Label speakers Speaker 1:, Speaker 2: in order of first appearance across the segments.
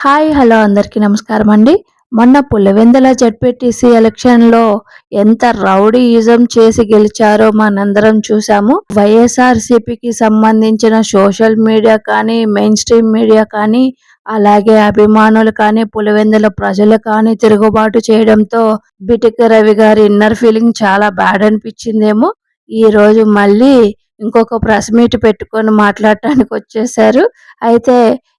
Speaker 1: Hi hello అందరికీ నమస్కారం అండి మొన్న పులివెందుల జడ్పీటీసీ ఎలక్షన్లో ఎంత రౌడీయిజం చేసి గెలిచారో మనందరం చూసాము వైఎస్ఆర్ సంబంధించిన సోషల్ మీడియా కానీ మెయిన్ స్ట్రీమ్ మీడియా కానీ అలాగే అభిమానులు కానీ పులివెందుల ప్రజలు కానీ తిరుగుబాటు చేయడంతో బిటిక రవి గారి ఇన్నర్ ఫీలింగ్ చాలా బ్యాడ్ అనిపించిందేమో. ఈరోజు మళ్ళీ ఇంకొక ప్రెస్ మీట్ పెట్టుకొని మాట్లాడటానికి వచ్చేసారు అయితే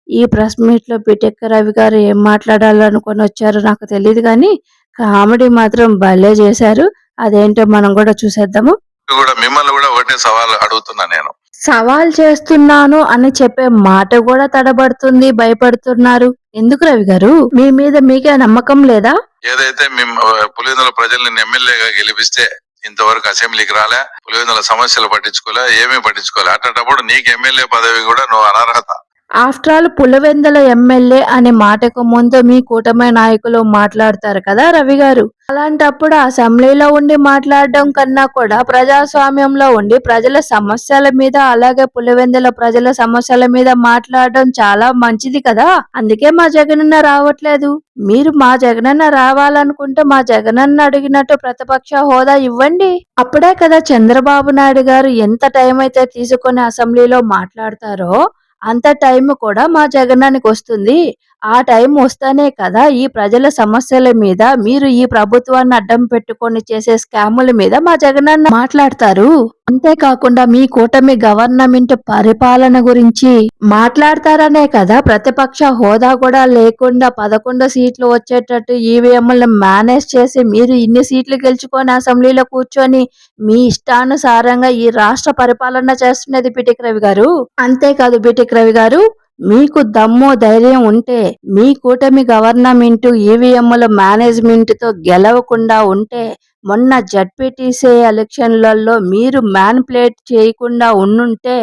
Speaker 1: ఈ ప్రెస్ మీట్లో బిటెక్ రవి గారు ఏం మాట్లాడాలనుకొని వచ్చారో నాకు తెలియదు కానీ కామెడీ మాత్రం భలే చేశారు. అదేంటో మనం కూడా చూసేద్దాము.
Speaker 2: కూడా మిమ్మల్ని కూడా ఒకటే సవాల్ అడుగుతున్నా నేను.
Speaker 1: సవాల్ చేస్తున్నాను అని చెప్పే మాట కూడా తడబడుతుంది భయపడుతున్నారు. ఎందుకు రవి గారు? మీ మీద మీకే నమ్మకం లేదా?
Speaker 2: ఏదైతే మేము పులివెందుల ప్రజల్ని ఎమ్మెల్యేగా గెలిపిస్తే ఇంతవరకు అసెంబ్లీకి రాలే. పులివెందుల సమస్యలు పట్టించుకోలే ఏమీ పట్టించుకోలే. అట్లాంటప్పుడు నీకు ఎమ్మెల్యే పదవి కూడా నువ్వు అనర్హత
Speaker 1: ఆఫ్టర్ ఆల్ పులివెందుల ఎమ్మెల్యే అనే మాటకు ముందు మీ కూటమి నాయకులు మాట్లాడతారు కదా రవి గారు? అలాంటప్పుడు అసెంబ్లీలో ఉండి మాట్లాడడం కన్నా కూడా ప్రజాస్వామ్యంలో ఉండి ప్రజల సమస్యల మీద అలాగే పులివెందుల ప్రజల సమస్యల మీద మాట్లాడడం చాలా మంచిది కదా? అందుకే మా జగనన్న రావట్లేదు. మీరు మా జగనన్న రావాలనుకుంటే మా జగనన్న అడిగినట్టు ప్రతిపక్ష హోదా ఇవ్వండి. అప్పుడే కదా చంద్రబాబు నాయుడు గారు ఎంత టైం అయితే తీసుకొని అసెంబ్లీలో మాట్లాడతారో అంత టైం కూడా మా జగనానికి వస్తుంది. ఆ టైం వస్తేనే కదా ఈ ప్రజల సమస్యల మీద మీరు ఈ ప్రభుత్వాన్ని అడ్డం పెట్టుకొని చేసే స్కాముల మీద మా జగనన్న మాట్లాడతారు. అంతేకాకుండా మీ కూటమి గవర్నమెంట్ పరిపాలన గురించి మాట్లాడతారనే కదా ప్రతిపక్ష హోదా కూడా లేకుండా పదకొండు సీట్లు వచ్చేటట్టు ఈవీఎంలను మేనేజ్ చేసి మీరు ఇన్ని సీట్లు గెలుచుకొని అసెంబ్లీలో కూర్చొని మీ ఇష్టానుసారంగా ఈ రాష్ట్ర పరిపాలన చేస్తున్నది బిటిక్ రవి గారు. అంతేకాదు బిటిక్ రవి గారు మీకు దమ్ము ధైర్యం ఉంటే మీ కూటమి గవర్నమెంట్ ఈవీఎంల మేనేజ్మెంట్తో గెలవకుండా ఉంటే మొన్న జడ్పీటీసీ ఎలక్షన్లలో మీరు మ్యాన్ప్లేట్ చేయకుండా ఉండుంటే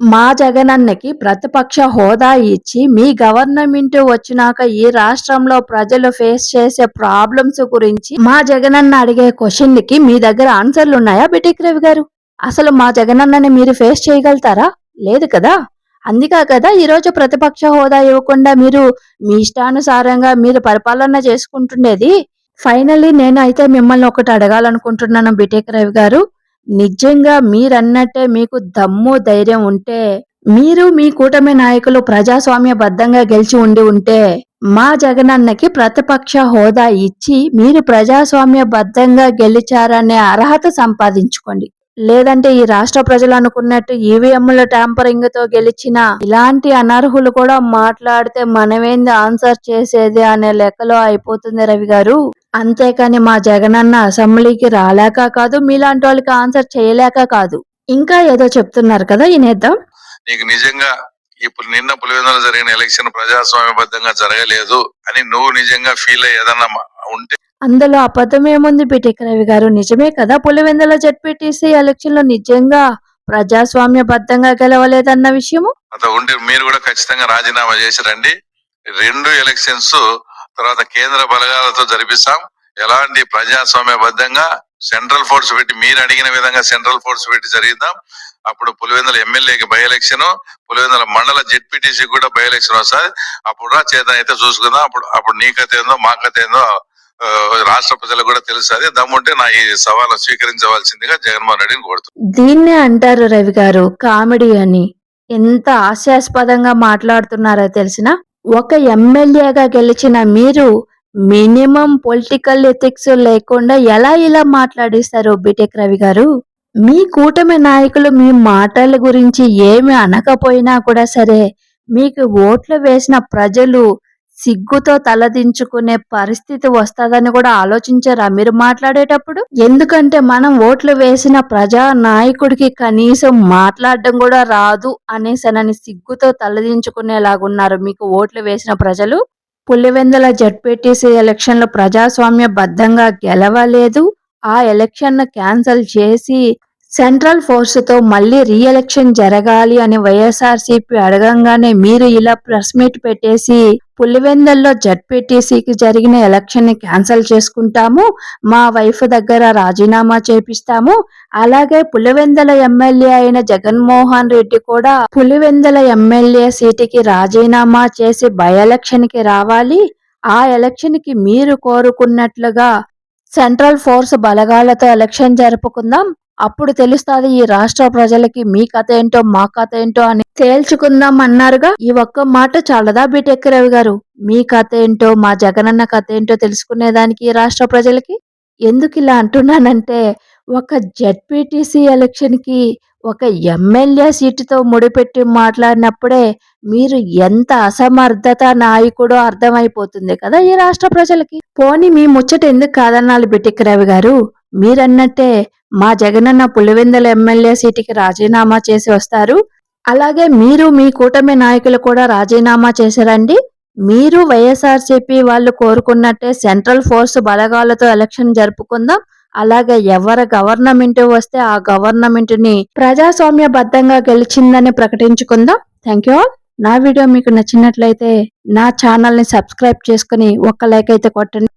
Speaker 1: మా జగనన్నకి ప్రతిపక్ష హోదా ఇచ్చి మీ గవర్నమెంట్ వచ్చినాక ఈ రాష్ట్రంలో ప్రజలు ఫేస్ చేసే ప్రాబ్లమ్స్ గురించి మా జగనన్న అడిగే క్వశ్చన్కి మీ దగ్గర ఆన్సర్లు ఉన్నాయా బిటిక్ రవి గారు? అసలు మా జగనన్నని మీరు ఫేస్ చేయగలుగుతారా? లేదు కదా? అందుకే కదా ఈరోజు ప్రతిపక్ష హోదా ఇవ్వకుండా మీరు మీ ఇష్టానుసారంగా మీరు పరిపాలన చేసుకుంటుండేది. ఫైనల్లీ నేను అయితే మిమ్మల్ని ఒకటి అడగాలనుకుంటున్నాను బిటెక్ రవి గారు. నిజంగా మీరన్నట్టే మీకు దమ్ము ధైర్యం ఉంటే మీరు మీ కూటమి నాయకులు ప్రజాస్వామ్యబద్ధంగా గెలిచి ఉండి ఉంటే మా జగనన్నకి ప్రతిపక్ష హోదా ఇచ్చి మీరు ప్రజాస్వామ్యబద్ధంగా గెలిచారనే అర్హత సంపాదించుకోండి. లేదంటే ఈ రాష్ట్ర ప్రజలు అనుకున్నట్టు ఈవీఎంల ట్యాంపరింగ్తో గెలిచిన ఇలాంటి అనర్హులు కూడా మాట్లాడితే మనమేంది ఆన్సర్ చేసేది అనే లెక్కలో అయిపోతుంది రవి గారు. అంతేకాని మా జగనన్న అసెంబ్లీకి రాలేక కాదు మీలాంటి వాళ్ళకి ఆన్సర్ చేయలేక కాదు. ఇంకా ఏదో చెప్తున్నారు కదా ఈ నేద్దాం
Speaker 2: నీకు నిజంగా ఇప్పుడు నిన్న పులివెందుల జరిగిన ఎలక్షన్ ప్రజాస్వామ్యబద్ధంగా జరగలేదు అని నువ్వు నిజంగా ఫీల్ అయ్యి ఉంటే
Speaker 1: అందులో అబద్ధం ఏముంది బిటెక్ రవి గారు? నిజమే కదా పులివెందుల జడ్పీటీసీ ఎలక్షన్లో నిజంగా ప్రజాస్వామ్యబద్ధంగా గెలవలేదన్న విషయము?
Speaker 2: అత ఉంటే మీరు కూడా ఖచ్చితంగా రాజీనామా చేసి రండి. రెండు ఎలక్షన్స్ తర్వాత కేంద్ర బలగాలతో జరిపిస్తాం. ఎలాంటి ప్రజాస్వామ్యబద్ధంగా సెంట్రల్ ఫోర్స్ పెట్టి మీరు అడిగిన విధంగా సెంట్రల్ ఫోర్స్ పెట్టి జరిగిద్దాం. అప్పుడు పులివెందుల ఎమ్మెల్యేకి బై ఎలక్షన్ పులివెందుల మండల జెడ్పీటీసీ కూడా బై ఎలక్షన్ వస్తుంది. అప్పుడు రా అయితే చూసుకుందాం. అప్పుడు అప్పుడు నీ కథ ఏందో మా కథ ఏందో రాష్ట్ర ప్రజలకు కూడా తెలుస్తుంది. దమ్ముంటే నా ఈ సవాలు స్వీకరించవలసిందిగా జగన్మోహన్ రెడ్డిని కోరుతున్నాను.
Speaker 1: దీన్నే అంటారు రవి గారు కామెడీ అని. ఎంత హాస్యాస్పదంగా మాట్లాడుతున్నారో తెలిసిన? ఒక ఎమ్మెల్యేగా గెలిచిన మీరు మినిమం పొలిటికల్ ఎథిక్స్ లేకుండా ఎలా ఇలా మాట్లాడిస్తారు బిటెక్ రవి గారు? మీ కూటమి నాయకులు మీ మాటల గురించి ఏమి అనకపోయినా కూడా సరే మీకు ఓట్లు వేసిన ప్రజలు సిగ్గుతో తలదించుకునే పరిస్థితి వస్తుందని కూడా ఆలోచించారా మీరు మాట్లాడేటప్పుడు? ఎందుకంటే మనం ఓట్లు వేసిన ప్రజా నాయకుడికి కనీసం మాట్లాడడం కూడా రాదు అనేసనని సిగ్గుతో తలదించుకునేలాగున్నారు మీకు ఓట్లు వేసిన ప్రజలు. పులివెందుల జడ్పీటీసీ ఎలక్షన్లో ప్రజాస్వామ్య బద్ధంగా గెలవలేదు. ఆ ఎలక్షన్ను క్యాన్సిల్ చేసి సెంట్రల్ ఫోర్స్తో మళ్ళీ రీ ఎలక్షన్ జరగాలి అని వైఎస్ఆర్సీపీ అడగంగానే మీరు ఇలా ప్రెస్ మీట్ పెట్టేసి పులివెందల్లో జడ్పీటీసీకి జరిగిన ఎలక్షన్ని క్యాన్సిల్ చేసుకుంటాము. మా వైఫ్ దగ్గర రాజీనామా చేపిస్తాము. అలాగే పులివెందల ఎమ్మెల్యే అయిన జగన్మోహన్ రెడ్డి కూడా పులివెందల ఎమ్మెల్యే సీటుకి రాజీనామా చేసి బై ఎలక్షన్కి రావాలి. ఆ ఎలక్షన్కి మీరు కోరుకున్నట్లుగా సెంట్రల్ ఫోర్స్ బలగాలతో ఎలక్షన్ జరుపుకుందాం. అప్పుడు తెలుస్తుంది ఈ రాష్ట్ర ప్రజలకి మీ కథ ఏంటో మా కథ ఏంటో అని తేల్చుకుందాం అన్నారుగా ఈ ఒక్క మాట చాలదా బీటెక్ రవి గారు? మీ కథ ఏంటో మా జగనన్న కథ ఏంటో తెలుసుకునేదానికి ఈ రాష్ట్ర ప్రజలకి? ఎందుకు ఇలా అంటున్నానంటే ఒక జెడ్పీటీసీ ఎలక్షన్కి ఒక ఎమ్మెల్యే సీటుతో ముడిపెట్టి మాట్లాడినప్పుడే మీరు ఎంత అసమర్థత నాయకుడో అర్థమైపోతుంది కదా ఈ రాష్ట్ర ప్రజలకి. పోనీ మీ ముచ్చట ఎందుకు కాదన్నాలి బిటిక్ రవి గారు? మీరన్నట్టే మా జగనన్న పులివెందల ఎమ్మెల్యే సీటుకి రాజీనామా చేసి వస్తారు. అలాగే మీరు మీ కూటమి నాయకులు కూడా రాజీనామా చేశారండి. మీరు వైఎస్ఆర్సీపీ వాళ్ళు కోరుకున్నట్టే సెంట్రల్ ఫోర్స్ బలగాలతో ఎలక్షన్ జరుపుకుందాం. అలాగే ఎవరి గవర్నమెంట్ వస్తే ఆ గవర్నమెంట్ని ప్రజాస్వామ్యబద్ధంగా గెలిచిందని ప్రకటించుకుందాం. థ్యాంక్ యూ ఆల్ నా వీడియో మీకు నచ్చినట్లయితే నా ఛానల్ని సబ్స్క్రైబ్ చేసుకుని ఒక్క లైక్ అయితే కొట్టండి.